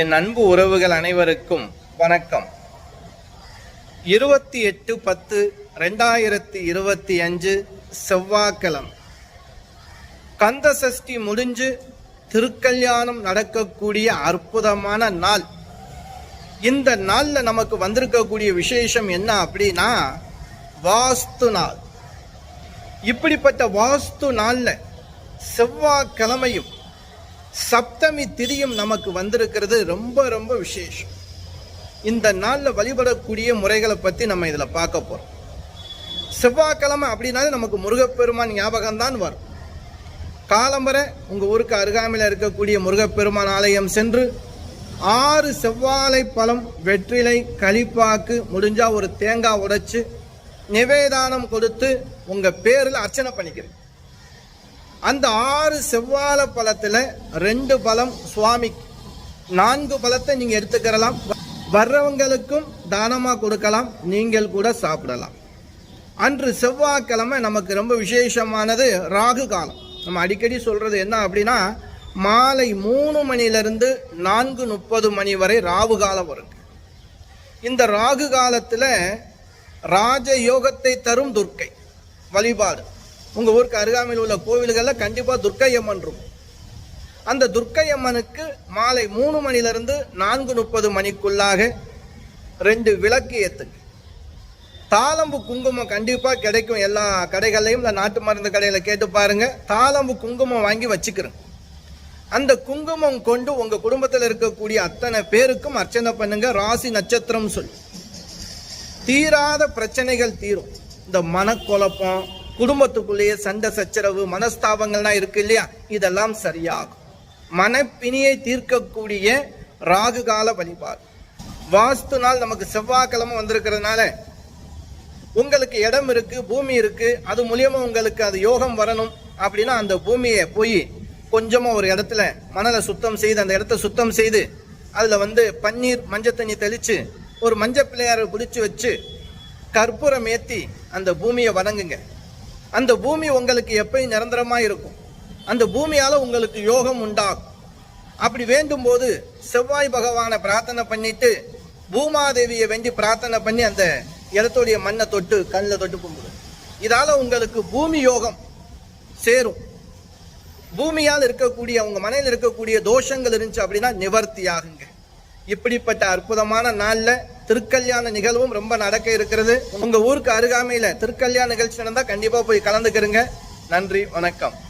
என் அன்பு உறவுகள் அனைவருக்கும் வணக்கம். இருபத்தி எட்டு பத்து ரெண்டாயிரத்தி இருபத்தி அஞ்சு செவ்வாய்க்கிழமை. கந்த சஷ்டி முடிஞ்சு திருக்கல்யாணம் நடக்கக்கூடிய அற்புதமான நாள். இந்த நாளில் நமக்கு வந்திருக்கக்கூடிய விசேஷம் என்ன அப்படின்னா வாஸ்து நாள். இப்படிப்பட்ட வாஸ்து நாளில் செவ்வாய்க்கிழமையும் சப்தமி திதியும் நமக்கு வந்திருக்கிறது ரொம்ப ரொம்ப விசேஷம். இந்த நாளில் வழிபடக்கூடிய முறைகளை பற்றி நம்ம இதில் பார்க்க போகிறோம் செவ்வாய்க்கிழமை அப்படின்னாலே நமக்கு முருகப்பெருமான் ஞாபகம் தான் வரும் காலம்பரை உங்கள் ஊருக்கு அருகாமையில் இருக்கக்கூடிய முருகப்பெருமான் ஆலயம் சென்று ஆறு செவ்வாழை பழம் வெற்றிலை களிப்பாக்கு முடிஞ்சால் ஒரு தேங்காய் உடைச்சு நிவேதானம் கொடுத்து உங்கள் பேரில் அர்ச்சனை பண்ணிக்கிறேன் அந்த ஆறு செவ்வாழ பழத்தில் ரெண்டு பழம் சுவாமி நான்கு பழத்தை நீங்கள் எடுத்துக்கிறலாம். வர்றவங்களுக்கும் தானமாக கொடுக்கலாம் நீங்கள் கூட சாப்பிடலாம். அன்று செவ்வாய்க்கிழமை நமக்கு ரொம்ப விசேஷமானது ராகு காலம். நம்ம அடிக்கடி சொல்கிறது என்ன அப்படின்னா மாலை மூணு மணிலிருந்து நான்கு முப்பது மணி வரை ராகு காலம் வரும். இந்த ராகு காலத்தில் ராஜ யோகத்தை தரும் துர்க்கை வழிபாடு. உங்கள் ஊருக்கு அருகாமையில் உள்ள கோவில்களில் கண்டிப்பாக துர்க்கை அம்மன் இருக்கும். அந்த துர்க்கை அம்மனுக்கு மாலை மூணு மணிலிருந்து நான்கு முப்பது மணிக்குள்ளாக ரெண்டு விளக்கு ஏற்றுங்க தாளம்பு குங்குமம் கண்டிப்பாக கிடைக்கும் எல்லா கடைகள்லையும் இல்லை நாட்டு மருந்து கடையில் கேட்டு பாருங்கள் தாளம்பு குங்குமம் வாங்கி வச்சுக்கிறேன். அந்த குங்குமம் கொண்டு உங்கள் குடும்பத்தில் இருக்கக்கூடிய அத்தனை பேருக்கும் அர்ச்சனை பண்ணுங்க. ராசி நட்சத்திரம் சொல்லி. தீராத பிரச்சனைகள் தீரும். இந்த மனக்குழப்பம் குடும்பத்துக்குள்ளேயே சண்டை சச்சரவு மனஸ்தாபங்கள்லாம் இருக்கு இல்லையா? இதெல்லாம் சரியாகும். மனப்பிணியை தீர்க்கக்கூடிய ராகு கால வழிபாடு. வாஸ்து நாள் நமக்கு செவ்வாய்க்கிழமை வந்திருக்கிறதுனால உங்களுக்கு இடம் இருக்கு பூமி இருக்கு அது மூலியமா உங்களுக்கு அது யோகம் வரணும் அப்படின்னா அந்த பூமியை போய் கொஞ்சமாக ஒரு இடத்துல மணலை சுத்தம் செய்து அந்த இடத்த சுத்தம் செய்து அதில் வந்து பன்னீர் மஞ்சள் தண்ணி தெளித்து ஒரு மஞ்சள் பிள்ளையாரை பிடிச்சி வச்சு கற்பூரம் ஏற்றி அந்த பூமியை வணங்குங்க. அந்த பூமி உங்களுக்கு எப்பயும் நிரந்தரமாக இருக்கும். அந்த பூமியால் உங்களுக்கு யோகம் உண்டாகும். அப்படி வேண்டும் போது செவ்வாய் பகவானை பிரார்த்தனை பண்ணிட்டு பூமாதேவியை வேண்டி பிரார்த்தனை பண்ணி அந்த இடத்துடைய மண்ணை தொட்டு கண்ணில் தொட்டு கும்பிடு. இதால உங்களுக்கு பூமி யோகம் சேரும். பூமியால் இருக்கக்கூடிய உங்க மனையில் இருக்கக்கூடிய தோஷங்கள் இருந்துச்சு அப்படின்னா நிவர்த்தி ஆகுங்க இப்படிப்பட்ட அற்புதமான நாளில் திருக்கல்யாண நிகழ்வும் ரொம்ப நடக்க இருக்கிறது. உங்க ஊருக்கு அருகாமையில திருக்கல்யாண நிகழ்ச்சி நடந்தா கண்டிப்பா போய் கலந்துக்கிறங்க. நன்றி வணக்கம்.